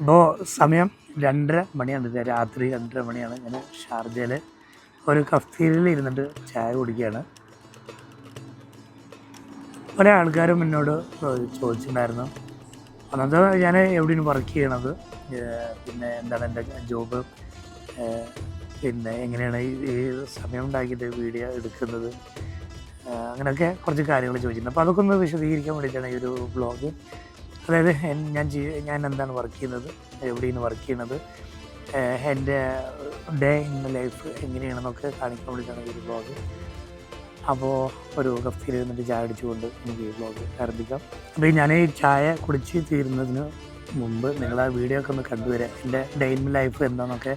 ഇപ്പോൾ സമയം രണ്ടര മണിയാണ്. രാത്രി രണ്ടര മണിയാണ്. ഞാൻ ഷാർജയിൽ ഒരു കഫ്തീരിയിൽ ഇരുന്നിട്ട് ചായ കുടിക്കുകയാണ്. പല ആൾക്കാരും എന്നോട് ചോദിച്ചിട്ടുണ്ടായിരുന്നു. അന്നത്തെ ഞാൻ എവിടെയാണ് വർക്ക് ചെയ്യണത്? പിന്നെ എന്താണ് എന്റെ ജോബ് പിന്നെ എങ്ങനെയാണ് ഈ സമയം ഉണ്ടാക്കിയിട്ട് വീഡിയോ എടുക്കുന്നത്? അങ്ങനെയൊക്കെ കുറച്ച് കാര്യങ്ങൾ ചോദിച്ചിട്ടുണ്ട്. അപ്പോൾ അതൊക്കെ ഒന്ന് വിശദീകരിക്കാൻ വേണ്ടിയിട്ടാണ് ഈ ഒരു ബ്ലോഗ് അതായത് ഞാൻ ഞാൻ എന്താണ് വർക്ക് ചെയ്യുന്നത്? എവിടെയാണ് വർക്ക് ചെയ്യുന്നത്? എന്റെ ഡേ ഇൻ ലൈഫ് എങ്ങനെയാണെന്നൊക്കെ കാണിക്കാൻ വേണ്ടിയിട്ടാണ് ഈ ബ്ലോഗ് അപ്പോൾ ഒരു കഫ്തിയിൽ ഇരുന്നിട്ട് ചായ അടിച്ചുകൊണ്ട് നമുക്ക് ഈ ബ്ലോഗ് ആരംഭിക്കാം. അപ്പോൾ ഞാൻ ഈ ചായ കുടിച്ച് തീരുന്നതിന് മുമ്പ് നിങ്ങൾ ആ വീഡിയോ ഒക്കെ ഒന്ന് കണ്ടുവരാം. എന്റെ ഡേ ഇൻ ലൈഫ് എന്താണെന്നൊക്കെ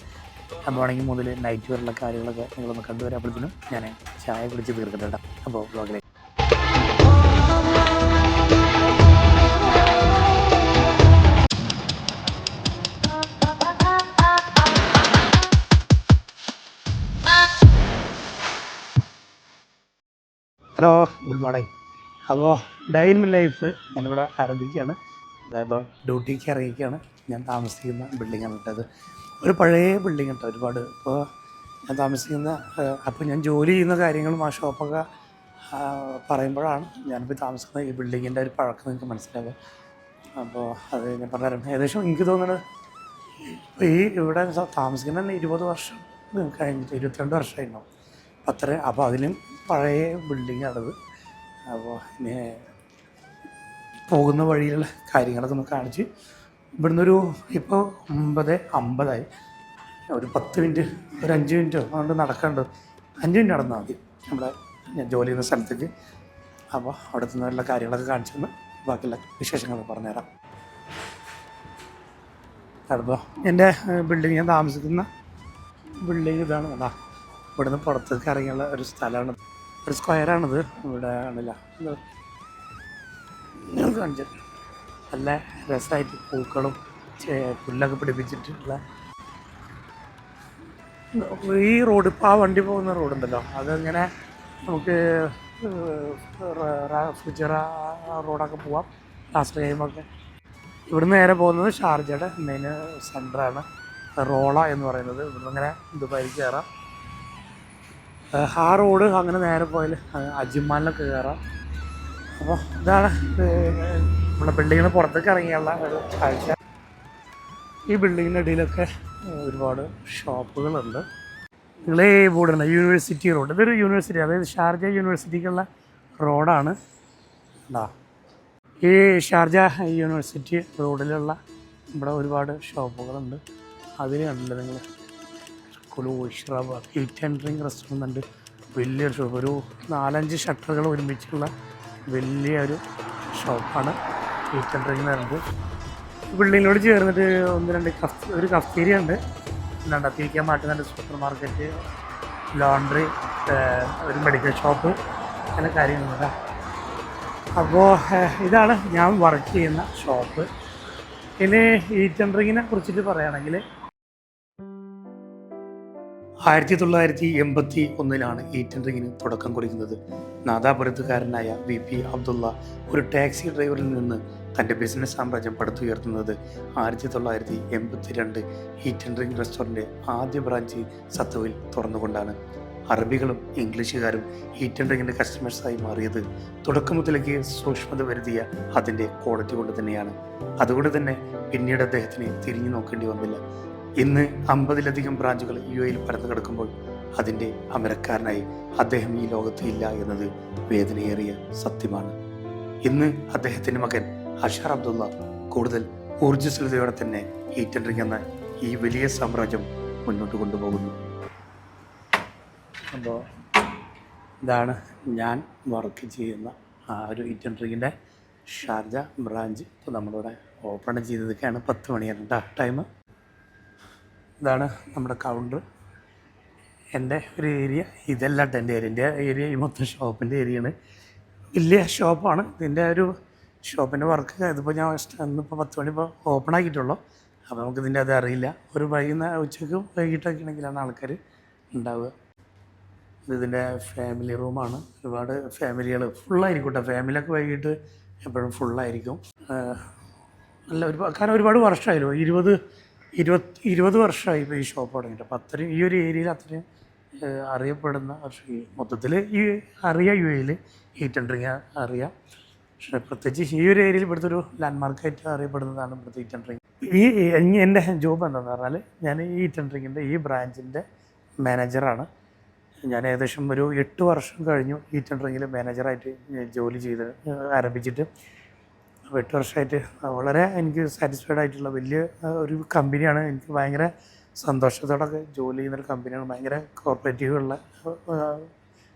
മോർണിംഗ് മുതൽ നൈറ്റ് വരെയുള്ള കാര്യങ്ങളൊക്കെ നിങ്ങളൊന്ന് കണ്ടുവരാപ്പോഴത്തേനും ഞാൻ ചായ കുടിച്ച് തീർക്കട്ടെ അപ്പോൾ ബ്ലോഗിലേക്ക് ഹലോ. ഗുഡ് മോർണിംഗ് അപ്പോൾ ഡൈൻ ലൈഫ് ഞാനിവിടെ ആരംഭിക്കുകയാണ്. അതായത് ഡ്യൂട്ടിക്ക് ഇറങ്ങിക്കുകയാണ് ഞാൻ താമസിക്കുന്ന ബിൽഡിങ്ങാണ് കേട്ടത് ഒരു പഴയ ബിൽഡിംഗ് കേട്ടോ ഒരുപാട്. ഇപ്പോൾ ഞാൻ താമസിക്കുന്ന അപ്പോൾ ഞാൻ ജോലി ചെയ്യുന്ന കാര്യങ്ങളും ആ ഷോപ്പൊക്കെ പറയുമ്പോഴാണ് ഞാനിപ്പോൾ താമസിക്കുന്ന ഈ ബിൽഡിങ്ങിന്റെ ഒരു പഴക്കം നിങ്ങൾക്ക് മനസ്സിലാവുക. അപ്പോൾ അത് ഞാൻ പറഞ്ഞുതരാം. ഏകദേശം എനിക്ക് തോന്നുന്നത് ഇപ്പോൾ ഈ ഇവിടെ താമസിക്കുന്ന ഇരുപത് വർഷം കഴിഞ്ഞിട്ട് ഇരുപത്തിരണ്ട് വർഷമായിരുന്നു അത്ര അപ്പോൾ അതിലും പഴയ ബിൽഡിങ്ങാണത് അപ്പോൾ ഇനി പോകുന്ന വഴിയിലുള്ള കാര്യങ്ങളൊക്കെ നമുക്ക് കാണിച്ച് ഇവിടുന്ന് ഒരു ഇപ്പോൾ ഒമ്പത് അമ്പതായി. ഒരു പത്ത് മിനിറ്റ് ഒരു അഞ്ച് മിനിറ്റോ അതുകൊണ്ട് നടക്കേണ്ടത് അഞ്ച് മിനിറ്റ് നടന്നാൽ മതി. നമ്മുടെ ഞാൻ ജോലി ചെയ്യുന്ന സ്ഥലത്തേക്ക്. അപ്പോൾ അവിടെ നിന്നുള്ള കാര്യങ്ങളൊക്കെ കാണിച്ചു തന്ന് ബാക്കിയുള്ള വിശേഷങ്ങൾ പറഞ്ഞുതരാം. അപ്പോൾ എന്റെ ബിൽഡിംഗ് ഞാൻ താമസിക്കുന്ന ബിൽഡിംഗ് ഇതാണ്. അതാ ഇവിടുന്ന് പുറത്തേക്ക് ഇറങ്ങിയുള്ള ഒരു സ്ഥലമാണ്. ഒരു സ്ക്വയറാണിത്. ഇവിടെ ആണല്ല ഇത് ഞാൻ കാണിച്ചു തരാം. നല്ല രസമായിട്ട് പൂക്കളും പുല്ലൊക്കെ പിടിപ്പിച്ചിട്ടുള്ള ഈ റോഡ് ഇപ്പോൾ ആ വണ്ടി പോകുന്ന റോഡുണ്ടല്ലോ. അതങ്ങനെ നമുക്ക് ഫ്യൂച്ചർ റോഡൊക്കെ പോവാം. ലാസ്റ്റ് ടൈമൊക്കെ ഇവിടെ നേരെ പോകുന്നത് ഷാർജയുടെ മെയിൻ സെന്ററാണ് റോള എന്ന് പറയുന്നത്. ഇവിടുന്ന് അങ്ങനെ ദുബായിക്ക് കയറാം ആ റോഡ് അങ്ങനെ നേരെ പോയാൽ അജിമാലിനൊക്കെ കയറാം അപ്പോൾ ഇതാണ് നമ്മുടെ ബിൽഡിങ്ങിന് പുറത്തേക്ക് ഇറങ്ങിയുള്ള ഒരു കാഴ്ച. ഈ ബിൽഡിങ്ങിന്റെ ഇടയിലൊക്കെ ഒരുപാട് ഷോപ്പുകളുണ്ട് നിങ്ങൾ ഈ ബോർഡുണ്ട് യൂണിവേഴ്സിറ്റി റോഡ് ഇതൊരു യൂണിവേഴ്സിറ്റി അതായത് ഷാർജ യൂണിവേഴ്സിറ്റിക്കുള്ള റോഡാണ്. ഉണ്ടാ ഈ ഷാർജ യൂണിവേഴ്സിറ്റി റോഡിലുള്ള ഇവിടെ ഒരുപാട് ഷോപ്പുകളുണ്ട് അതിൽ കണ്ടില്ല നിങ്ങൾ കുലു ഇഷ്റബ് ഹിൽറ്റ് ആൻഡ് ഡ്രിങ്ക് റെസ്റ്റോറന്റ് ഉണ്ട് വലിയൊരു ഷോപ്പ് ഒരു നാലഞ്ച് ഷട്ടറുകൾ ഒരുമിച്ചുള്ള വലിയൊരു ഷോപ്പാണ് ഹിൽറ്റ് ആൻഡ് ഡ്രിങ്ക് എന്ന് പറയുന്നത്. ബിൽഡിങ്ങിനോട് ചേർന്നിട്ട് ഒന്ന് രണ്ട് കഫ് ഒരു കഫ്തീരിയ ഉണ്ട്. എന്താ മാറ്റുന്ന മാറ്റുന്നുണ്ട് സൂപ്പർ മാർക്കറ്റ് ലോണ്ടറി ഒരു മെഡിക്കൽ ഷോപ്പ് അങ്ങനെ കാര്യങ്ങളുണ്ട്. അപ്പോൾ ഇതാണ് ഞാൻ വർക്ക് ചെയ്യുന്ന ഷോപ്പ് ഇനി ഈ ടെൻഡറിങ്ങിനെ കുറിച്ചിട്ട് പറയുകയാണെങ്കിൽ ആയിരത്തി തൊള്ളായിരത്തി എൺപത്തി ഒന്നിലാണ് ഈ ടെൻഡറിങ്ങിന് തുടക്കം കുറിക്കുന്നത്. നാദാപുരത്തുകാരനായ വി പി അബ്ദുള്ള ഒരു ടാക്സി ഡ്രൈവറിൽ നിന്ന് തന്റെ ബിസിനസ് സാമ്രാജ്യം പടുത്തുയർത്തുന്നത് ആയിരത്തി തൊള്ളായിരത്തി എൺപത്തി രണ്ട് ഈറ്റ് ആൻഡ് ഡ്രിങ്ക് റെസ്റ്റോറന്റ് ആദ്യ ബ്രാഞ്ച് സത്തുവിൽ തുറന്നുകൊണ്ടാണ്. അറബികളും ഇംഗ്ലീഷുകാരും ഈ ടെൻഡറിങ്ങിന്റെ കസ്റ്റമേഴ്സായി മാറിയത് തുടക്കം മുതലേക്ക് സൂക്ഷ്മത വരുത്തിയ അതിന്റെ ക്വാളിറ്റി കൊണ്ട് തന്നെയാണ്. അതുകൊണ്ട് തന്നെ പിന്നീട് അദ്ദേഹത്തിന് തിരിഞ്ഞു നോക്കേണ്ടി വന്നില്ല. ഇന്ന് അമ്പതിലധികം ബ്രാഞ്ചുകൾ യു എയിൽ പരന്നു കിടക്കുമ്പോൾ അതിന്റെ അമരക്കാരനായി അദ്ദേഹം ഈ ലോകത്ത് ഇല്ല എന്നത് വേദനയേറിയ സത്യമാണ്. ഇന്ന് അദ്ദേഹത്തിന്റെ മകൻ അഷാർ അബ്ദുള്ള കൂടുതൽ ഊർജസ്വലതയോടെ തന്നെ ഈറ്റൻഡ്രിങ് ഈ വലിയ സാമ്രാജ്യം മുന്നോട്ട് കൊണ്ടുപോകുന്നു. അപ്പോൾ ഇതാണ് ഞാൻ വർക്ക് ചെയ്യുന്ന ആ ഒരു ഈറ്റൻഡ്രിങ്ങിന്റെ ഷാർജ ബ്രാഞ്ച്. ഇപ്പോൾ നമ്മളിവിടെ ഓപ്പൺ ചെയ്തതൊക്കെയാണ് പത്ത് മണിയാണ് കേട്ടോ ടൈം. ഇതാണ് നമ്മുടെ കൗണ്ടർ എന്റെ ഒരു ഏരിയ ഇതല്ല എന്റെ ഏരിയ എന്റെ ഏരിയ ഈ മൊത്തം ഷോപ്പിന്റെ ഏരിയയാണ് വലിയ ഷോപ്പാണ് ഇതിന്റെ ഒരു ഷോപ്പിന്റെ വർക്ക് ഇതിപ്പോൾ ഞാൻ ഇന്നിപ്പോൾ പത്ത് മണി ഇപ്പോൾ ഓപ്പൺ ആക്കിയിട്ടുള്ളൂ. അപ്പോൾ നമുക്ക് ഇതിന്റെ അത് അറിയില്ല. ഒരു വൈകുന്നേരം ഉച്ചയ്ക്ക് വൈകിട്ടൊക്കെ ആണെങ്കിലാണ് ആൾക്കാർ ഉണ്ടാവുക. ഇത് ഇതിന്റെ ഫാമിലി റൂമാണ് ഒരുപാട് ഫാമിലികൾ ഫുള്ളായിരിക്കും കേട്ടോ. ഫാമിലിയൊക്കെ വൈകിട്ട് എപ്പോഴും ഫുള്ളായിരിക്കും നല്ല ഒരു കാരണം ഒരുപാട് വർഷമായല്ലോ. ഇരുപത് ഇരുപത്തി ഇരുപത് വർഷമായി ഇപ്പോൾ ഈ ഷോപ്പ് തുടങ്ങിയിട്ട് അപ്പോൾ അത്രയും ഈ ഒരു ഏരിയയിൽ അത്രയും അറിയപ്പെടുന്ന ഒരു മൊത്തത്തിൽ ഈ അറിയാം യു എയിൽ ഹീറ്റ് ഡ്രിങ്ക് അറിയാം. പക്ഷേ പ്രത്യേകിച്ച് ഈ ഒരു ഏരിയയിൽ ഇവിടുത്തെ ഒരു ലാൻഡ്മാർക്കായിട്ട് അറിയപ്പെടുന്നതാണ് ഇവിടുത്തെ ഹീറ്റ് ഡ്രിങ്ക് ഈ എന്റെ ജോബ് എന്താണെന്ന് പറഞ്ഞാൽ ഞാൻ ഈ ഹീറ്റ് ഈ ബ്രാഞ്ചിന്റെ മാനേജറാണ് ഞാൻ ഏകദേശം ഒരു എട്ട് വർഷം കഴിഞ്ഞു ഹീറ്റ് ആൻഡ് ഡ്രിങ്കിൽ മാനേജറായിട്ട് ജോലി ചെയ്ത് ആരംഭിച്ചിട്ട്. അപ്പോൾ എട്ട് വർഷമായിട്ട് വളരെ എനിക്ക് സാറ്റിസ്ഫൈഡ് ആയിട്ടുള്ള വലിയ ഒരു കമ്പനിയാണ്. എനിക്ക് ഭയങ്കര സന്തോഷത്തോടെ ജോലി ചെയ്യുന്നൊരു കമ്പനിയാണ്. ഭയങ്കര കോർപ്പറേറ്റീവുള്ള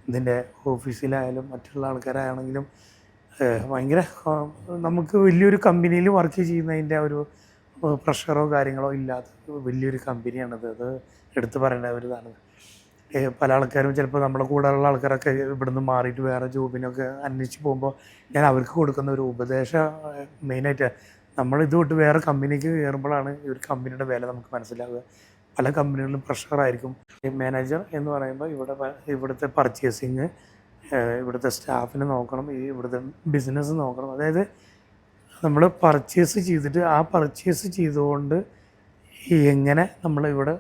ഇതിന്റെ ഓഫീസിലായാലും മറ്റുള്ള ആൾക്കാരാണെങ്കിലും ഭയങ്കര നമുക്ക് വലിയൊരു കമ്പനിയിൽ വർക്ക് ചെയ്യുന്നതിന്റെ ഒരു പ്രഷറോ കാര്യങ്ങളോ ഇല്ലാത്ത വലിയൊരു കമ്പനിയാണത്. അത് എടുത്തു പറയേണ്ട ഒരു ഇതാണ്. പല ആൾക്കാരും ചിലപ്പോൾ നമ്മുടെ കൂടെയുള്ള ആൾക്കാരൊക്കെ ഇവിടുന്ന് മാറിയിട്ട് വേറെ ജോബിനൊക്കെ അന്വേഷിച്ച് പോകുമ്പോൾ ഞാൻ അവർക്ക് കൊടുക്കുന്ന ഒരു ഉപദേശം മെയിനായിട്ട് നമ്മൾ ഇത് വിട്ട് വേറെ കമ്പനിക്ക് കയറുമ്പോഴാണ് ഈ ഒരു കമ്പനിയുടെ വില നമുക്ക് മനസ്സിലാവുക. പല കമ്പനികളിലും പ്രഷറായിരിക്കും മാനേജർ എന്ന് പറയുമ്പോൾ ഇവിടെ ഇവിടുത്തെ പർച്ചേസിങ് ഇവിടുത്തെ സ്റ്റാഫിനെ നോക്കണം ഈ ഇവിടുത്തെ ബിസിനസ് നോക്കണം. അതായത് നമ്മൾ പർച്ചേസ് ചെയ്തിട്ട് ആ പർച്ചേസ് ചെയ്തുകൊണ്ട് എങ്ങനെ നമ്മൾ ഇവിടെ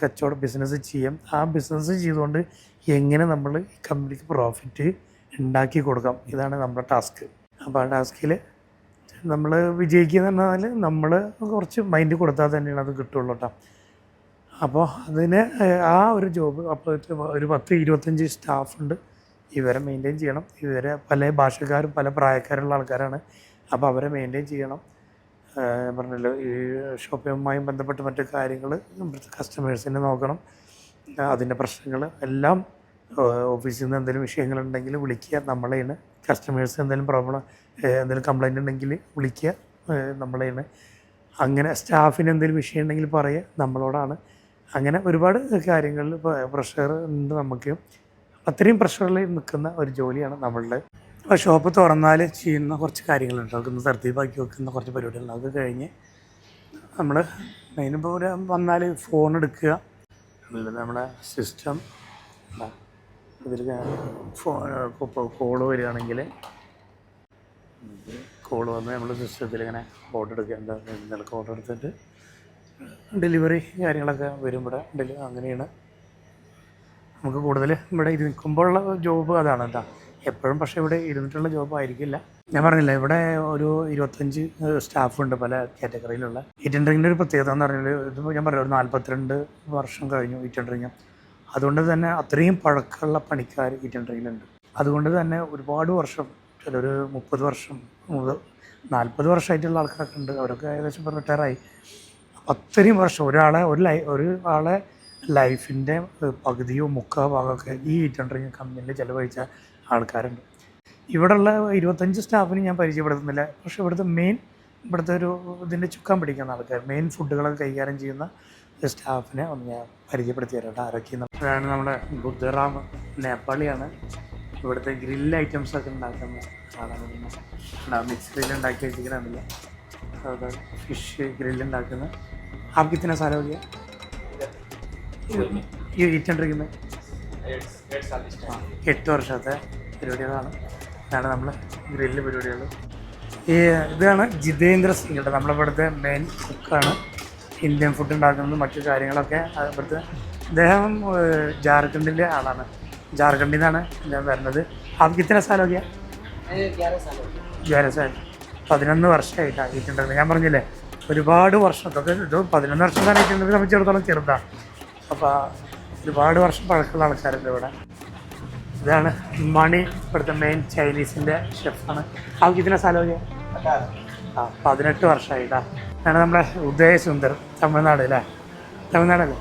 കച്ചവടം ബിസിനസ് ചെയ്യാം? ആ ബിസിനസ് ചെയ്തുകൊണ്ട് എങ്ങനെ നമ്മൾ കമ്പനിക്ക് പ്രോഫിറ്റ് ഉണ്ടാക്കി കൊടുക്കാം? ഇതാണ് നമ്മുടെ ടാസ്ക് അപ്പോൾ ആ ടാസ്കിൽ നമ്മൾ വിജയിക്കുക എന്ന് പറഞ്ഞാൽ നമ്മൾ കുറച്ച് മൈൻഡ് കൊടുത്താൽ തന്നെയാണ് അത് കിട്ടുള്ളൂ കേട്ടോ അപ്പോൾ അതിന് ആ ഒരു ജോബ് അപ്പോൾ ഒരു പത്ത് ഇരുപത്തഞ്ച് സ്റ്റാഫ് ഉണ്ട്. ഇവരെ മെയിന്റെയിൻ ചെയ്യണം. ഇവരെ പല ഭാഷക്കാരും പല പ്രായക്കാരുള്ള ആൾക്കാരാണ്. അപ്പോൾ അവരെ മെയിന്റെയിൻ ചെയ്യണം. പറഞ്ഞല്ലോ ഈ ഷോപ്പിങ്ങുമായി ബന്ധപ്പെട്ട് മറ്റു കാര്യങ്ങൾ കസ്റ്റമേഴ്സിനെ നോക്കണം. അതിന്റെ പ്രശ്നങ്ങൾ എല്ലാം ഓഫീസിൽ നിന്ന് എന്തെങ്കിലും വിഷയങ്ങളുണ്ടെങ്കിൽ വിളിക്കുക. നമ്മളെയാണ് കസ്റ്റമേഴ്സ് എന്തെങ്കിലും പ്രോബ്ലം എന്തെങ്കിലും കംപ്ലൈന്റ് ഉണ്ടെങ്കിൽ വിളിക്കുക. ഏഹ്, നമ്മളെയാണ്. അങ്ങനെ സ്റ്റാഫിന് എന്തെങ്കിലും വിഷയം ഉണ്ടെങ്കിൽ പറയുക. നമ്മളോടാണ്. അങ്ങനെ ഒരുപാട് കാര്യങ്ങളിൽ പ്രഷർ ഉണ്ട് നമുക്ക്. അത്രയും പ്രഷറിൽ നിൽക്കുന്ന ഒരു ജോലിയാണ് നമ്മളുടെ അപ്പോൾ ഷോപ്പ് തുറന്നാൽ ചെയ്യുന്ന കുറച്ച് കാര്യങ്ങളുണ്ട്. അതൊക്കെ തർത്തീപാക്കി വെക്കുന്ന കുറച്ച് പരിപാടികളുണ്ട്. അത് കഴിഞ്ഞ് നമ്മൾ മെയിൻ ഇപ്പോൾ ഒരു വന്നാൽ ഫോൺ എടുക്കുക. നമ്മുടെ സിസ്റ്റം ഇതിൽ ഫോൺ കോൾ വരികയാണെങ്കിൽ കോൾ വന്ന് നമ്മൾ സിസ്റ്റത്തിൽ ഇങ്ങനെ ഓർഡർ എടുക്കുക. എന്താ ഇന്നലൊക്കെ ഓർഡർ എടുത്തിട്ട് ഡെലിവറി കാര്യങ്ങളൊക്കെ വരും ഇവിടെ. ഡെലി അങ്ങനെയാണ്. നമുക്ക് കൂടുതൽ ഇവിടെ ഇത് നിൽക്കുമ്പോഴുള്ള ജോബ് അതാണ് കേട്ടോ എപ്പോഴും പക്ഷേ ഇവിടെ ഇരുന്നിട്ടുള്ള ജോബ് ആയിരിക്കില്ല. ഞാൻ പറഞ്ഞില്ല ഇവിടെ ഒരു ഇരുപത്തഞ്ച് സ്റ്റാഫുണ്ട് പല കാറ്റഗറിയിലുള്ള ഇറ്റൻഡറിങ്ങിന്റെ ഒരു പ്രത്യേകത എന്ന് പറഞ്ഞാൽ ഇതിപ്പോൾ ഞാൻ പറയാം ഒരു നാൽപ്പത്തിരണ്ട് വർഷം കഴിഞ്ഞു ഇറ്റൻഡറിങ് അതുകൊണ്ട് തന്നെ അത്രയും പഴക്കമുള്ള പണിക്കാർ ഇറ്റൻഡറിങ്ങിലുണ്ട് അതുകൊണ്ട് തന്നെ ഒരുപാട് വർഷം ചിലൊരു മുപ്പത് വർഷം മുതൽ നാൽപ്പത് വർഷമായിട്ടുള്ള ആൾക്കാരൊക്കെ ഉണ്ട്. അവരൊക്കെ ഏകദേശം ഇപ്പോൾ റിട്ടയറായി അത്രയും വർഷം ഒരാളെ ഒരു ലൈ ഒരു ആളെ ലൈഫിന്റെ പകുതിയോ മുക്കാ ഭാഗമൊക്കെ ഈ ഇറ്റൻഡറിങ് കമ്പനിയിൽ ചിലവഴിച്ച ആൾക്കാരുണ്ട് ഇവിടെയുള്ള ഇരുപത്തഞ്ച് സ്റ്റാഫിന് ഞാൻ പരിചയപ്പെടുത്തുന്നില്ല പക്ഷേ ഇവിടുത്തെ മെയിൻ ഇവിടുത്തെ ഒരു ഇതിന്റെ ചുക്കാൻ പിടിക്കുന്ന ആൾക്കാർ മെയിൻ ഫുഡുകളൊക്കെ കൈകാര്യം ചെയ്യുന്ന സ്റ്റാഫിനെ ഒന്ന് ഞാൻ പരിചയപ്പെടുത്തി തരാം ആരൊക്കെയെന്ന് അതാണ് നമ്മുടെ ബുദ്ധറാം നേപ്പാളിയാണ് ഇവിടുത്തെ ഗ്രില്ല് ഐറ്റംസ് ഒക്കെ ഉണ്ടാക്കുന്ന ആളാണ് മിക്സ് ഗ്രില്ല് ഉണ്ടാക്കി വെച്ചിരിക്കുന്നില്ല അതുപോലെ ഫിഷ് ഗ്രില്ല് ഉണ്ടാക്കുന്ന ആർക്ക് ഇത്തന്നെ സ്ഥലം മതിയാ ഈ ഈറ്റുണ്ടിരിക്കുന്നത് എട്ട് വർഷത്തെ പരിപാടികളാണ്. ഇതാണ് നമ്മൾ ഗ്രില്ല് പരിപാടികൾ ഈ ഇതാണ് ജിതേന്ദ്ര സിംഗ് നമ്മളിവിടുത്തെ മെയിൻ കുക്കാണ് ഇന്ത്യൻ ഫുഡ് ഉണ്ടാക്കുന്നത് മറ്റു കാര്യങ്ങളൊക്കെ ഇവിടുത്തെ അദ്ദേഹം ജാർഖണ്ഡിന്റെ ആളാണ്. ജാർഖണ്ഡിൽ നിന്നാണ് ഞാൻ വരുന്നത്. അവർക്ക് ഇത്ര സ്ഥലമൊക്കെയാ ഗ്യാരസായി പതിനൊന്ന് വർഷമായിട്ട് ഈറ്റുണ്ടത് ഞാൻ പറഞ്ഞില്ലേ ഒരുപാട് വർഷം ഇതൊക്കെ ഇത് പതിനൊന്ന് വർഷം തന്നെ ആയിട്ടുണ്ടെങ്കിൽ സംബന്ധിച്ചിടത്തോളം ചെറുതാണ് അപ്പോൾ ഒരുപാട് വർഷം പഴക്കമുള്ള ആൾക്കാരുണ്ട് ഇവിടെ. ഇതാണ് മണി ഇവിടുത്തെ മെയിൻ ചൈനീസിന്റെ ഷെഫാണ് ആൾക്ക് ഇതിനെ സ്ഥലമൊക്കെ ആ പതിനെട്ട് വർഷമായിട്ടാ ആണ് നമ്മുടെ ഉദയ സുന്ദർ തമിഴ്നാട് അല്ലേ? തമിഴ്നാടല്ലേ?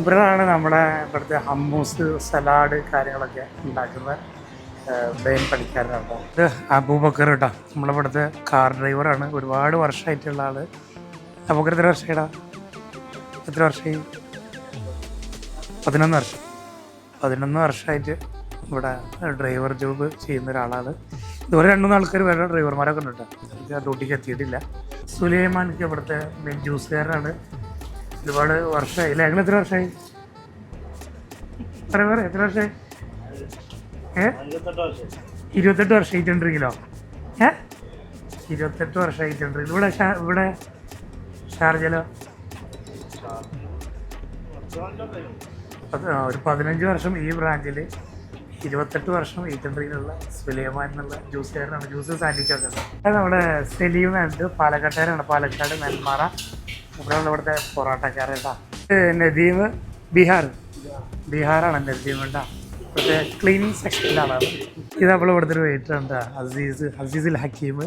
ഇവരാണ് നമ്മുടെ ഇവിടുത്തെ ഹമ്മൂസ് സലാഡ് കാര്യങ്ങളൊക്കെ ഉണ്ടാക്കുന്ന മെയിൻ പണിക്കാരനാണ് ഇത് അബൂബക്കർ കേട്ടോ നമ്മളിവിടുത്തെ കാർ ഡ്രൈവറാണ് ഒരുപാട് വർഷമായിട്ടുള്ള ആൾ. അബൂബക്കർ എത്ര വർഷമായിടാ എത്ര വർഷമായി? പതിനൊന്ന് വർഷം. പതിനൊന്ന് വർഷമായിട്ട് ഇവിടെ ഡ്രൈവർ ജോബ് ചെയ്യുന്ന ഒരാളാണ്. ഇതുപോലെ രണ്ടു മൂന്ന് ആൾക്കാർ വേറെ ഡ്രൈവർമാരൊക്കെ ഉണ്ട് എനിക്ക് ആ ഡ്യൂട്ടിക്ക് എത്തിയിട്ടില്ല. സുലൈമാൻക്ക് ഇവിടുത്തെ മെയിൻ ജ്യൂസുകാരനാണ് ഒരുപാട് വർഷമായി. അല്ലേ? ഞങ്ങൾ എത്ര വർഷമായി? എത്ര പേര് എത്ര വർഷമായി? ഏ? ഇരുപത്തെട്ട് വർഷം ഇരുപത്തെട്ട് വർഷം എയ്റ്റ് ഹൺഡ്രഡ് കിലോ ഏ? ഇരുപത്തെട്ട് വർഷമായിട്ടുണ്ട് ഇവിടെ ഷാ- ഇവിടെ ഷാർജലോ ഒരു പതിനഞ്ച് വർഷം ഈ ബ്രാഞ്ചിൽ ഇരുപത്തെട്ട് വർഷം ഈ സുലേമാൻ എന്നുള്ള ജ്യൂസുകാരനാണ് ജ്യൂസ്. അത് നമ്മുടെ സലീം ആൻഡ് പാലക്കാട്ടുകാരാണ് പാലക്കാട് നെന്മാറ. ഇവിടെയുള്ള ഇവിടുത്തെ പൊറോട്ടക്കാരേട്ടാ. നദീം ബീഹാർ. ബീഹാറാണ് നദീം കേട്ടാ ഇവിടുത്തെ ക്ലീനിങ് സെക്ഷനിലാണ്. ഇത് നമ്മൾ ഇവിടുത്തെ ഒരു വെയിറ്റർ ഉണ്ടാ അസീസ് അസീസിൽ ഹക്കീം.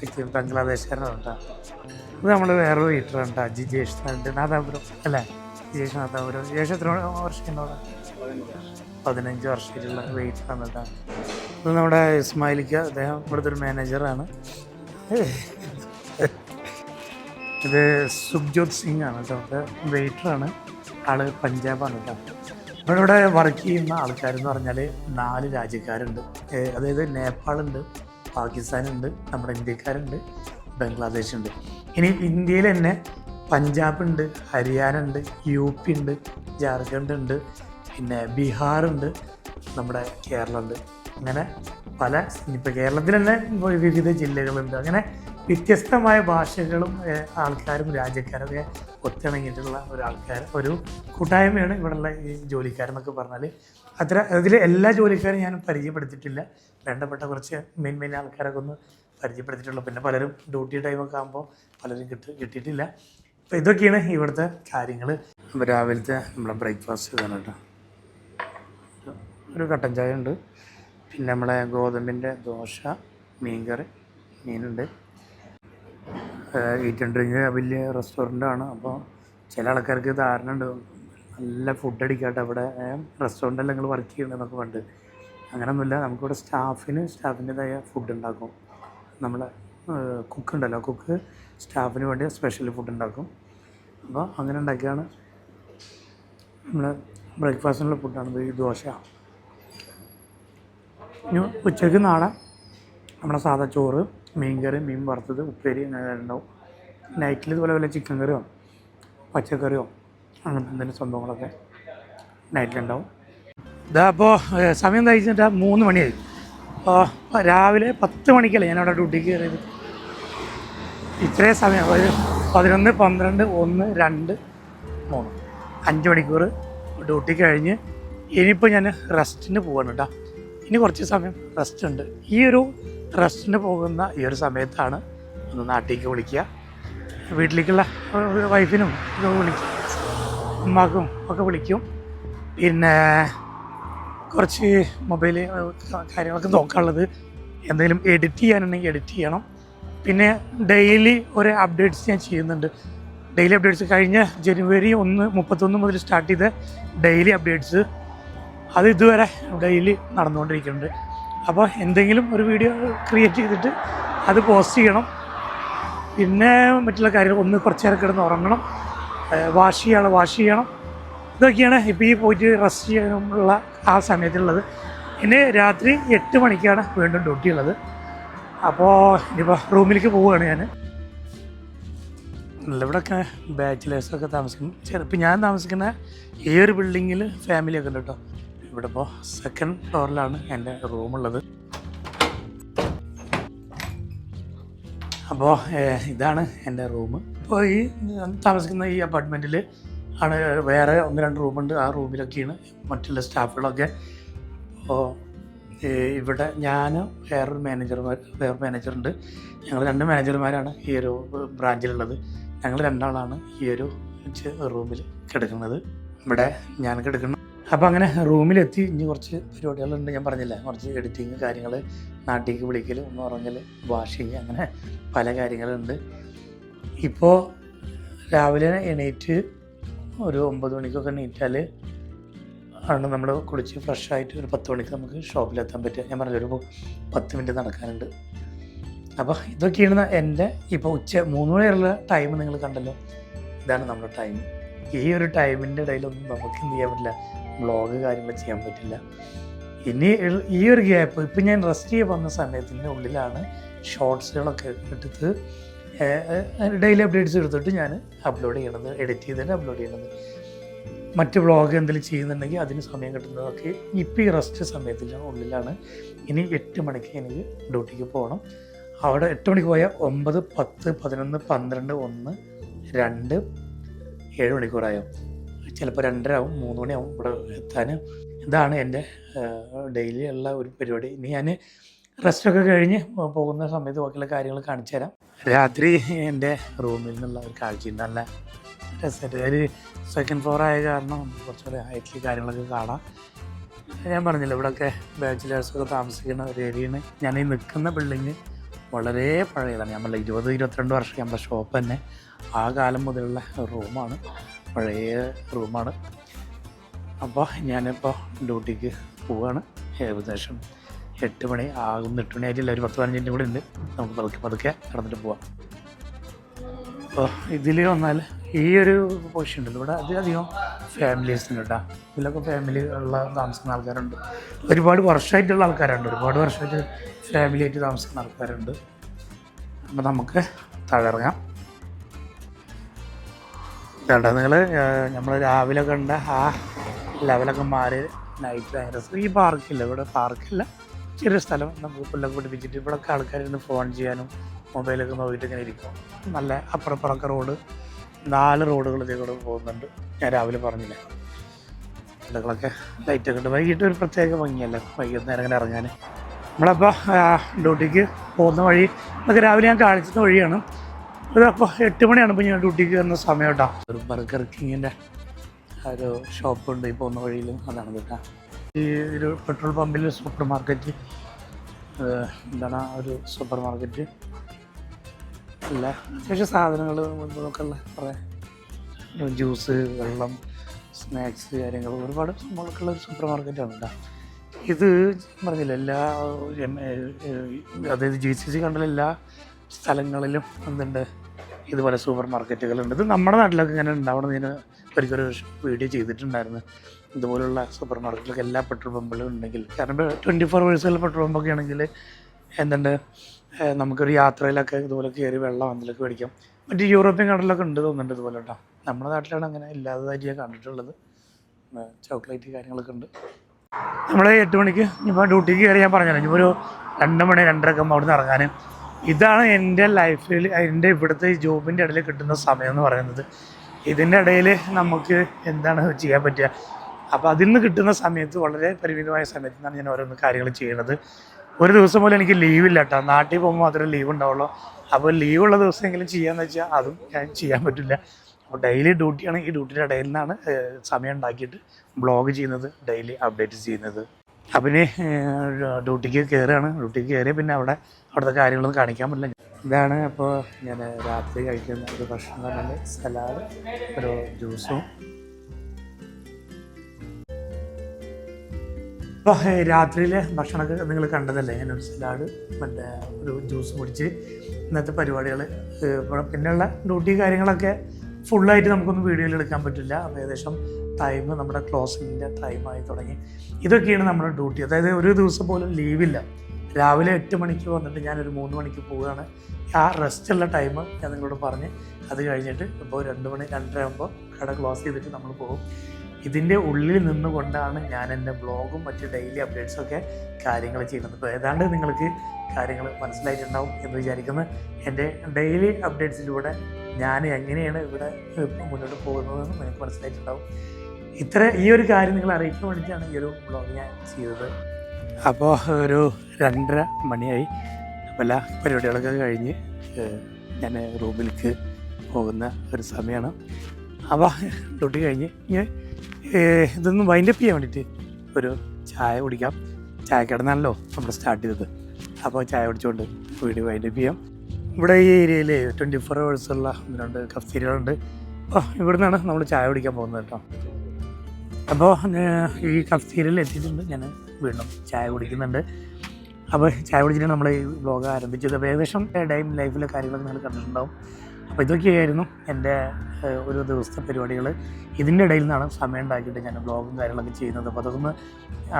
ഹക്കീം ബംഗ്ലാദേശുകാരനാണ് കേട്ടോ ഇത് നമ്മൾ വേറൊരു വെയിറ്റർ ഉണ്ടാ ജിജേഷ് അല്ലേ? ജിജേഷ് ഒരു ജേഷ എത്ര വർഷത്തിനോട് പതിനഞ്ച് വർഷത്തിലുള്ള വെയിറ്റ് ആണ് അത് നമ്മുടെ ഇസ്മായിലിക്ക അദ്ദേഹം ഇവിടുത്തെ ഒരു മാനേജറാണ് ഇത് സുഖ്ജോത് സിംഗ് ആണ് കേട്ടോ. വെയിറ്ററാണ് ആൾ പഞ്ചാബാണ് കേട്ടോ. ഇവിടെ വർക്ക് ചെയ്യുന്ന ആൾക്കാരെന്ന് പറഞ്ഞാൽ നാല് രാജ്യക്കാരുണ്ട്. അതായത് നേപ്പാളുണ്ട് പാകിസ്ഥാനുണ്ട് നമ്മുടെ ഇന്ത്യക്കാരുണ്ട് ബംഗ്ലാദേശുണ്ട്. ഇനി ഇന്ത്യയിൽ തന്നെ പഞ്ചാബ് ഉണ്ട് ഹരിയാന ഉണ്ട് യു പി ഉണ്ട് ജാർഖണ്ഡ് ഉണ്ട് പിന്നെ ബീഹാറുണ്ട് നമ്മുടെ കേരളം ഉണ്ട് അങ്ങനെ പല ഇപ്പോൾ കേരളത്തിൽ തന്നെ വിവിധ ജില്ലകളുണ്ട്. അങ്ങനെ വ്യത്യസ്തമായ ഭാഷകളും ആൾക്കാരും രാജ്യക്കാരൊക്കെ ഒത്തിണങ്ങിയിട്ടുള്ള ഒരു ആൾക്കാർ ഒരു കൂട്ടായ്മയാണ് ഇവിടെയുള്ള ഈ ജോലിക്കാരെന്നൊക്കെ പറഞ്ഞാൽ അത്ര അതിൽ എല്ലാ ജോലിക്കാരും ഞാൻ പരിചയപ്പെടുത്തിയിട്ടില്ല. വേണ്ടപ്പെട്ട കുറച്ച് മെയിൻ മെയിൻ ആൾക്കാരൊക്കെ ഒന്ന് പരിചയപ്പെടുത്തിയിട്ടുള്ളൂ. പിന്നെ പലരും ഡ്യൂട്ടി ടൈമൊക്കെ ആകുമ്പോൾ പലരും കിട്ടി കിട്ടിയിട്ടില്ല. അപ്പോൾ ഇതൊക്കെയാണ് ഇവിടുത്തെ കാര്യങ്ങൾ രാവിലത്തെ നമ്മളെ ബ്രേക്ക്ഫാസ്റ്റ് ഇതാണ് കേട്ടോ. ഒരു കട്ടൻ ചായ ഉണ്ട്. പിന്നെ നമ്മളെ ഗോതമ്പിന്റെ ദോശ മീൻകറി മീനുണ്ട്. ഈറ്റ് ആൻഡ് ഡ്രിങ്ക് വലിയ റെസ്റ്റോറന്റാണ് അപ്പോൾ ചില ആൾക്കാർക്ക് ധാരണ ഉണ്ട്. നല്ല ഫുഡ് അടിക്കാട്ടെ അവിടെ റെസ്റ്റോറന്റിൽ നിങ്ങൾ വർക്ക് ചെയ്യണമെന്നൊക്കെ പണ്ട് അങ്ങനെയൊന്നുമില്ല നമുക്കിവിടെ സ്റ്റാഫിന് സ്റ്റാഫിന്റെതായ ഫുഡ് ഉണ്ടാക്കും. നമ്മളെ കുക്ക് ഉണ്ടല്ലോ. കുക്ക് സ്റ്റാഫിന് വേണ്ടി സ്പെഷ്യൽ ഫുഡ് ഉണ്ടാക്കും. അപ്പോൾ അങ്ങനെ ഉണ്ടാക്കിയാണ് നമ്മൾ ബ്രേക്ക്ഫാസ്റ്റിനുള്ള ഫുഡാണ്. ഈ ദോശ. ഇനി ഉച്ചയ്ക്ക് നാളെ നമ്മുടെ സാധാ ചോറ് മീൻ കറി മീൻ വറുത്തത് ഉപ്പേരി അങ്ങനെ ഉണ്ടാവും. നൈറ്റിൽ ഇതുപോലെ വല്ല ചിക്കൻ കറിയോ പച്ചക്കറിയോ അങ്ങനത്തെ എന്തെങ്കിലും സംഭവങ്ങളൊക്കെ നൈറ്റിലുണ്ടാവും ഇതാ അപ്പോൾ സമയം കഴിച്ചിട്ട് മൂന്ന് മണിയായി. അപ്പോൾ രാവിലെ പത്ത് മണിക്കല്ലേ ഞാനവിടെ ഡ്യൂട്ടിക്ക് കയറിയത്? ഇത്രയും സമയം ഒരു പതിനൊന്ന് പന്ത്രണ്ട് ഒന്ന് രണ്ട് മൂന്ന്. അഞ്ച് മണിക്കൂർ ഡ്യൂട്ടി കഴിഞ്ഞ് ഇനിയിപ്പോൾ ഞാൻ റെസ്റ്റിന് പോവാണ് കേട്ടോ ഇനി കുറച്ച് സമയം റെസ്റ്റ് ഉണ്ട് ഈ ഒരു റെസ്റ്റിന് പോകുന്ന ഈ ഒരു സമയത്താണ് ഒന്ന് നാട്ടിലേക്ക് വിളിക്കുക. വീട്ടിലേക്കുള്ള വൈഫിനും ഇതൊക്കെ വിളിക്കും ഉമ്മാക്കും ഒക്കെ വിളിക്കും. പിന്നെ കുറച്ച് മൊബൈൽ കാര്യങ്ങളൊക്കെ നോക്കാനുള്ളത്. എന്തെങ്കിലും എഡിറ്റ് ചെയ്യാനുണ്ടെങ്കിൽ എഡിറ്റ് ചെയ്യണം. പിന്നെ ഡെയിലി ഒരു അപ്ഡേറ്റ്സ് ഞാൻ ചെയ്യുന്നുണ്ട്. ഡെയിലി അപ്ഡേറ്റ്സ് കഴിഞ്ഞ ജനുവരി ഒന്ന് മുപ്പത്തൊന്ന് മുതൽ സ്റ്റാർട്ട് ചെയ്ത ഡെയിലി അപ്ഡേറ്റ്സ് അത് ഇതുവരെ ഡെയിലി നടന്നുകൊണ്ടിരിക്കുന്നുണ്ട്. അപ്പോൾ എന്തെങ്കിലും ഒരു വീഡിയോ ക്രിയേറ്റ് ചെയ്തിട്ട് അത് പോസ്റ്റ് ചെയ്യണം. പിന്നെ മറ്റുള്ള കാര്യങ്ങൾ ഒന്ന് കുറച്ച് നേരം കിടന്ന് ഉറങ്ങണം. വാഷ് ചെയ്യാനുള്ള വാഷ് ചെയ്യണം. ഇതൊക്കെയാണ് ഇപ്പോൾ ഈ പോയിട്ട് റെസ്റ്റ് ചെയ്യാനുള്ള ആ സമയത്തുള്ളത്. പിന്നെ രാത്രി എട്ട് മണിക്കാണ് വീണ്ടും ഡ്യൂട്ടി ഉള്ളത് അപ്പോൾ ഇനിയിപ്പോൾ റൂമിലേക്ക് പോവുകയാണ് ഞാൻ ഇവിടെയൊക്കെ ബാച്ചിലേഴ്സൊക്കെ താമസിക്കും ചിലപ്പോൾ ഞാൻ താമസിക്കുന്ന ഈ ഒരു ബിൽഡിങ്ങിൽ ഫാമിലിയൊക്കെ ഉണ്ട് കേട്ടോ ഇവിടെ ഇപ്പോൾ സെക്കൻഡ് ഫ്ലോറിലാണ് എന്റെ റൂമുള്ളത്. അപ്പോൾ ഇതാണ് എന്റെ റൂം ഇപ്പോൾ ഈ താമസിക്കുന്ന ഈ അപ്പാർട്ട്മെന്റിൽ ആണ് വേറെ ഒന്ന് രണ്ട് റൂമുണ്ട്. ആ റൂമിലൊക്കെയാണ് മറ്റുള്ള സ്റ്റാഫുകളൊക്കെ. അപ്പോൾ ഇവിടെ ഞാനും വേറൊരു മാനേജർമാർ വേറെ മാനേജറുണ്ട് ഞങ്ങൾ രണ്ട് മാനേജർമാരാണ് ഈ ഒരു ബ്രാഞ്ചിലുള്ളത് ഞങ്ങൾ രണ്ടാളാണ് ഈ ഒരു റൂമിൽ കിടക്കുന്നത്. ഇവിടെ ഞാൻ കിടക്കുന്നു. അപ്പോൾ അങ്ങനെ റൂമിലെത്തി ഇനി കുറച്ച് പരിപാടികളുണ്ട്. ഞാൻ പറഞ്ഞില്ല കുറച്ച് എഡിറ്റിങ് കാര്യങ്ങൾ നാട്ടിലേക്ക് വിളിക്കൽ ഒന്ന് പറഞ്ഞാൽ വാഷിങ് അങ്ങനെ പല കാര്യങ്ങളുണ്ട്. ഇപ്പോൾ രാവിലെ എണീറ്റ് ഒരു ഒമ്പത് മണിക്കൊക്കെ എണീറ്റാൽ ആണ് നമ്മൾ കുളിച്ച് ഫ്രഷ് ആയിട്ട് ഒരു പത്ത് മണിക്ക് നമുക്ക് ഷോപ്പിലെത്താൻ പറ്റുക. ഞാൻ പറഞ്ഞ ഒരു പത്ത് മിനിറ്റ് നടക്കാനുണ്ട്. അപ്പോൾ ഇതൊക്കെയാണ് എന്റെ ഇപ്പോൾ ഉച്ച മൂന്ന് മണിയുള്ള ടൈം നിങ്ങൾ കണ്ടല്ലോ. ഇതാണ് നമ്മുടെ ടൈം ഈ ഒരു ടൈമിന്റെ ഇടയിലൊന്നും നമുക്ക് എന്ത് ചെയ്യാൻ പറ്റില്ല. വ്ളോഗ് കാര്യങ്ങൾ ചെയ്യാൻ പറ്റില്ല. ഇനി ഈ ഒരു ഗ്യാപ്പ് ഇപ്പം ഞാൻ റെസ്റ്റ് ചെയ്യാൻ വന്ന സമയത്തിന്റെ ഉള്ളിലാണ് ഷോർട്സുകളൊക്കെ എടുത്ത് ഡെയിലി അപ്ഡേറ്റ്സ് എടുത്തിട്ട് ഞാൻ അപ്ലോഡ് ചെയ്യണത് എഡിറ്റ് ചെയ്തിട്ട് അപ്ലോഡ് ചെയ്യണത്. മറ്റ് വ്ളോഗ് എന്തെങ്കിലും ചെയ്യുന്നുണ്ടെങ്കിൽ അതിന് സമയം കിട്ടുന്നതൊക്കെ ഇപ്പം ഈ റെസ്റ്റ് സമയത്തിലാണ് ഉള്ളിലാണ്. ഇനി എട്ട് മണിക്ക് എനിക്ക് ഡ്യൂട്ടിക്ക് പോകണം. അവിടെ എട്ട് മണിക്ക് പോയാൽ ഒമ്പത് പത്ത് പതിനൊന്ന് പന്ത്രണ്ട് ഒന്ന് രണ്ട് ഏഴ് മണിക്കൂറായോ? ചിലപ്പോൾ രണ്ടര ആവും മൂന്ന് മണിയാവും ഇവിടെ എത്താൻ. ഇതാണ് എന്റെ ഡെയിലി ഉള്ള ഒരു പരിപാടി. ഇനി ഞാൻ റെസ്റ്റൊക്കെ കഴിഞ്ഞ് പോകുന്ന സമയത്ത് ബാക്കിയുള്ള കാര്യങ്ങൾ കാണിച്ചു തരാം രാത്രി എന്റെ റൂമിൽ നിന്നുള്ള ഒരു കാഴ്ച നല്ല രസമായിട്ട്. അതിൽ സെക്കൻഡ് ഫ്ലോർ ആയ കാരണം കുറച്ചുകൂടെ ഹൈറ്റിൽ കാര്യങ്ങളൊക്കെ കാണാം. ഞാൻ പറഞ്ഞില്ല ഇവിടെയൊക്കെ ബാച്ചിലേഴ്സൊക്കെ താമസിക്കുന്ന ഒരു ഏരിയയാണ് ഞാൻ ഈ നിൽക്കുന്ന ബിൽഡിങ് വളരെ പഴയതാണ്. നമ്മളെ ഇരുപത് ഇരുപത്തിരണ്ട് വർഷം നമ്മുടെ ഷോപ്പ് തന്നെ. ആ കാലം മുതലുള്ള റൂമാണ് പഴയ റൂമാണ് അപ്പോൾ ഞാനിപ്പോൾ ഡ്യൂട്ടിക്ക് പോവുകയാണ് ഏകദേശം എട്ട് മണി ആകുന്ന എട്ട് മണി ആയിട്ടില്ല ഒരു പത്ത് പതിനഞ്ച് മിനിറ്റ് കൂടി ഉണ്ട്. നമുക്ക് പതുക്കെ പതുക്കെ നടന്നിട്ട് പോവാം. അപ്പോൾ ഇതിൽ വന്നാൽ ഈ ഒരു പൊസിഷൻ ഉണ്ട് ഇവിടെ ഫാമിലീസ് ഉണ്ട് കേട്ടോ. ഇതിലൊക്കെ ഫാമിലി ഉള്ള താമസിക്കുന്ന ആൾക്കാരുണ്ട്. ഒരുപാട് വർഷമായിട്ടുള്ള ആൾക്കാരുണ്ട്. ഒരുപാട് വർഷമായിട്ട് ഫാമിലി ആയിട്ട് താമസിക്കുന്ന ആൾക്കാരുണ്ട്. അപ്പോൾ നമുക്ക് തഴറങ്ങാം കേട്ടോ നിങ്ങൾ നമ്മൾ രാവിലെ കണ്ട ആ ലെവലൊക്കെ മാറി നൈറ്റ് ഭയങ്കര ഈ പാർക്കില്ല ഇവിടെ പാർക്കില്ല ചെറിയ സ്ഥലം. നമുക്ക് പുല്ലൊക്കെ പിടിപ്പിച്ചിട്ട് ഇവിടെയൊക്കെ ആൾക്കാരിന്ന് ഫോൺ ചെയ്യാനും മൊബൈലൊക്കെ നോക്കിയിട്ട് ഇങ്ങനെ ഇരിക്കും. നല്ല അപ്പുറപ്പുറമൊക്കെ റോഡ് നാല് റോഡുകൾ ഇതിൽ പോകുന്നുണ്ട്. ഞാൻ രാവിലെ പറഞ്ഞില്ല? ഇടകളൊക്കെ ലൈറ്റൊക്കെ ഉണ്ട്. വൈകിട്ട് ഒരു പ്രത്യേക ഭംഗിയല്ലേ? വൈകുന്നേരം അങ്ങനെ ഇറങ്ങാൻ. നമ്മളപ്പോൾ ഡ്യൂട്ടിക്ക് പോകുന്ന വഴി അതൊക്കെ രാവിലെ ഞാൻ കാണിച്ചിരുന്ന വഴിയാണ്. ഒരു അപ്പോൾ എട്ട് മണിയാണ് ഇപ്പോൾ ഞാൻ ഡ്യൂട്ടിക്ക് വരുന്ന സമയം കേട്ടോ. ഒരു ബർഗർ കിങ്ങിന്റെ ഒരു ഷോപ്പുണ്ട് ഈ പോകുന്ന വഴിയിലും അതാണ് കേട്ടോ. ഈ ഒരു പെട്രോൾ പമ്പിൽ സൂപ്പർ മാർക്കറ്റ് എന്താണ് ഒരു സൂപ്പർ മാർക്കറ്റ് അല്ല അത്യാവശ്യം സാധനങ്ങൾ ഒക്കെ ഉള്ള കുറേ ജ്യൂസ് വെള്ളം സ്നാക്സ് കാര്യങ്ങൾ ഒരുപാട് സംഭവങ്ങളൊക്കെ ഉള്ള ഒരു സൂപ്പർ മാർക്കറ്റാണ് ഇത് പറഞ്ഞില്ല എല്ലാ അതായത് ജി സി സി കണ്ടുള്ള എല്ലാ സ്ഥലങ്ങളിലും എന്തുണ്ട് ഇതുപോലെ സൂപ്പർ മാർക്കറ്റുകളുണ്ട് ഇത് നമ്മുടെ നാട്ടിലൊക്കെ ഇങ്ങനെ ഉണ്ടാവണം ഞാൻ ഒരിക്കലും ഒരു വീഡിയോ ചെയ്തിട്ടുണ്ടായിരുന്നു. ഇതുപോലുള്ള സൂപ്പർ മാർക്കറ്റിലൊക്കെ എല്ലാ പെട്രോൾ പമ്പുകളും ഉണ്ടെങ്കിൽ കാരണം ട്വന്റി ഫോർ ഹവേഴ്സുള്ള പെട്രോൾ പമ്പൊക്കെ ആണെങ്കിൽ എന്തുണ്ട് നമുക്കൊരു യാത്രയിലൊക്കെ ഇതുപോലെ കയറി വെള്ളം അതിലൊക്കെ മേടിക്കാം. മറ്റ് യൂറോപ്യൻ കടലിലൊക്കെ ഉണ്ട് തോന്നുന്നുണ്ട് ഇതുപോലെ കേട്ടോ. നമ്മുടെ നാട്ടിലാണ് അങ്ങനെ ഇല്ലാത്തതായിട്ട് ഞാൻ കണ്ടിട്ടുള്ളത് ചോക്ലേറ്റ് കാര്യങ്ങളൊക്കെ ഉണ്ട്. നമ്മൾ എട്ട് മണിക്ക് ഇപ്പോൾ ഡ്യൂട്ടിക്ക് കയറി ഞാൻ പറഞ്ഞല്ലോ ഇനിയിപ്പോൾ ഒരു രണ്ട് മണി രണ്ടരക്കെ അവിടെ നിന്ന് ഇറങ്ങാൻ ഇതാണ് എന്റെ ലൈഫിൽ എന്റെ ഇവിടുത്തെ ജോബിന്റെ ഇടയിൽ കിട്ടുന്ന സമയം എന്ന് പറയുന്നത്. ഇതിന്റെ ഇടയിൽ നമുക്ക് എന്താണ് ചെയ്യാൻ പറ്റുക? അപ്പോൾ അതിൽ നിന്ന് കിട്ടുന്ന സമയത്ത് വളരെ പരിമിതമായ സമയത്ത് നിന്നാണ് ഞാൻ ഓരോന്ന് കാര്യങ്ങൾ ചെയ്യുന്നത് ഒരു ദിവസം പോലും എനിക്ക് ലീവില്ല കേട്ടോ നാട്ടിൽ പോകുമ്പോൾ മാത്രമേ ലീവ് ഉണ്ടാവുള്ളൂ. അപ്പോൾ ലീവുള്ള ദിവസമെങ്കിലും ചെയ്യാന്ന് വെച്ചാൽ അതും ഞാൻ ചെയ്യാൻ പറ്റില്ല. അപ്പോൾ ഡെയിലി ഡ്യൂട്ടിയാണ് ഈ ഡ്യൂട്ടിയുടെ ഇടയിൽ നിന്നാണ് സമയം ഉണ്ടാക്കിയിട്ട് ബ്ലോഗ് ചെയ്യുന്നത് ഡെയിലി അപ്ഡേറ്റ് ചെയ്യുന്നത്. അപ്പം ഇനി ഡ്യൂട്ടിക്ക് കയറുകയാണ് ഡ്യൂട്ടിക്ക് കയറി പിന്നെ അവിടെ അവിടുത്തെ കാര്യങ്ങളൊന്നും കാണിക്കാൻ പറ്റില്ല. ഇതാണ് അപ്പോൾ ഞാൻ രാത്രി കഴിക്കുന്ന ഒരു ഭക്ഷണം പറഞ്ഞാൽ സലാഡ് ഒരു ജ്യൂസും ഇപ്പോൾ രാത്രിയിലെ ഭക്ഷണമൊക്കെ നിങ്ങൾ കണ്ടതല്ലേ? ഞാനൊരു സലാഡ് മറ്റേ ഒരു ജ്യൂസ് കുടിച്ച് ഇന്നത്തെ പരിപാടികൾ പിന്നെയുള്ള ഡ്യൂട്ടി കാര്യങ്ങളൊക്കെ ഫുള്ളായിട്ട് നമുക്കൊന്നും വീഡിയോയിൽ എടുക്കാൻ പറ്റില്ല. അപ്പോൾ ഏകദേശം ടൈം നമ്മുടെ ക്ലോസിങ്ങിന്റെ ടൈമായി തുടങ്ങി. ഇതൊക്കെയാണ് നമ്മുടെ ഡ്യൂട്ടി അതായത് ഒരു ദിവസം പോലും ലീവില്ല രാവിലെ എട്ട് മണിക്ക് വന്നിട്ട് ഞാനൊരു മൂന്ന് മണിക്ക് പോവുകയാണ്. ആ റെസ്റ്റുള്ള ടൈം ഞാൻ നിങ്ങളോട് പറഞ്ഞ് അത് കഴിഞ്ഞിട്ട് ഇപ്പോൾ രണ്ട് മണി രണ്ടര ആകുമ്പോൾ കട ക്ലോസ് ചെയ്തിട്ട് നമ്മൾ പോകും. ഇതിന്റെ ഉള്ളിൽ നിന്നുകൊണ്ടാണ് ഞാൻ എന്റെ ബ്ലോഗും മറ്റ് ഡെയിലി അപ്ഡേറ്റ്സൊക്കെ കാര്യങ്ങൾ ചെയ്യുന്നത്. ഇപ്പോൾ ഏതാണ്ട് നിങ്ങൾക്ക് കാര്യങ്ങൾ മനസ്സിലായിട്ടുണ്ടാവും എന്ന് വിചാരിക്കുന്നു. എന്റെ ഡെയിലി അപ്ഡേറ്റ്സിലൂടെ ഞാൻ എങ്ങനെയാണ് ഇവിടെ മുന്നോട്ട് പോകുന്നതെന്ന് നിങ്ങൾക്ക് മനസ്സിലായിട്ടുണ്ടാവും. ഇത്ര ഈ ഒരു കാര്യം നിങ്ങൾ അറിയിക്കാൻ വേണ്ടിയിട്ടാണ് ഈ ഒരു ബ്ലോഗ് ഞാൻ ചെയ്തത്. അപ്പോൾ ഒരു രണ്ടര മണിയായി. പല പരിപാടികളൊക്കെ കഴിഞ്ഞ് ഞാൻ റൂമിലേക്ക് പോകുന്ന ഒരു സമയമാണ്. അപ്പോൾ ഡ്യൂട്ടി കഴിഞ്ഞ് ഏഹ്, ഇതൊന്ന് വൈൻഡപ്പ് ചെയ്യാൻ വേണ്ടിയിട്ട് ഒരു ചായ കുടിക്കാം. ചായ കിടന്നാണല്ലോ നമ്മൾ സ്റ്റാർട്ട് ചെയ്തത്. അപ്പോൾ ചായ കുടിച്ചുകൊണ്ട് വീഡിയോ വൈൻഡപ്പ് ചെയ്യാം. ഇവിടെ ഈ ഏരിയയിൽ ട്വന്റി ഫോർ ഒന്ന് രണ്ട് കഫ്തീരികളുണ്ട് അപ്പോൾ ഇവിടെ നിന്നാണ് നമ്മൾ ചായ കുടിക്കാൻ പോകുന്നത് കേട്ടോ. അപ്പോൾ ഈ കഫ്സീരിയൽ എത്തിയിട്ടുണ്ട്. ഞാൻ വീണ്ടും ചായ കുടിക്കുന്നുണ്ട്. അപ്പോൾ ചായ കുടിച്ചിട്ട് നമ്മൾ ഈ വ്ലോഗ് ആരംഭിച്ചത്. അപ്പോൾ ഏകദേശം ഡൈം ലൈഫിലെ കാര്യങ്ങളൊക്കെ നിങ്ങൾ കണ്ടിട്ടുണ്ടാവും. അപ്പോൾ ഇതൊക്കെയായിരുന്നു എന്റെ ഒരു ദിവസത്തെ പരിപാടികൾ ഇതിന്റെ ഇടയിൽ നിന്നാണ് സമയം ഉണ്ടാക്കിയിട്ട് ഞാൻ ബ്ലോഗും കാര്യങ്ങളൊക്കെ ചെയ്യുന്നത്. അപ്പോൾ അതൊന്ന്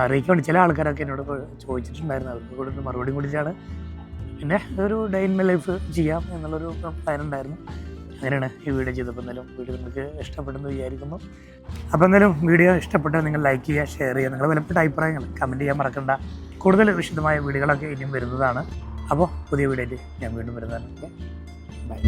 അറിയിക്കാൻ ചില ആൾക്കാരൊക്കെ എന്നോട് ചോദിച്ചിട്ടുണ്ടായിരുന്നു. അവർക്ക് കൂടെ ഒരു മറുപടി കൂടിയിട്ടാണ്. പിന്നെ ഒരു ഡേ ഇൻ മൈ ലൈഫ് ചെയ്യാം എന്നുള്ളൊരു പ്ലാൻ ഉണ്ടായിരുന്നു. അങ്ങനെയാണ് ഈ വീഡിയോ ചെയ്തപ്പോൾ എന്തായാലും വീഡിയോ നിങ്ങൾക്ക് ഇഷ്ടപ്പെടുന്നു വിചാരിക്കുന്നു. അപ്പോൾ എന്തായാലും വീഡിയോ ഇഷ്ടപ്പെട്ടാൽ നിങ്ങൾ ലൈക്ക് ചെയ്യുക ഷെയർ ചെയ്യുക. നിങ്ങളുടെ വിലപ്പെട്ട അഭിപ്രായങ്ങൾ കമന്റ് ചെയ്യാൻ മറക്കണ്ട. കൂടുതൽ വിശദമായ വീഡിയോകളൊക്കെ ഇനിയും വരുന്നതാണ്. അപ്പോൾ പുതിയ വീഡിയോയിൽ ഞാൻ വീണ്ടും വരുന്നതാണ്. Bye.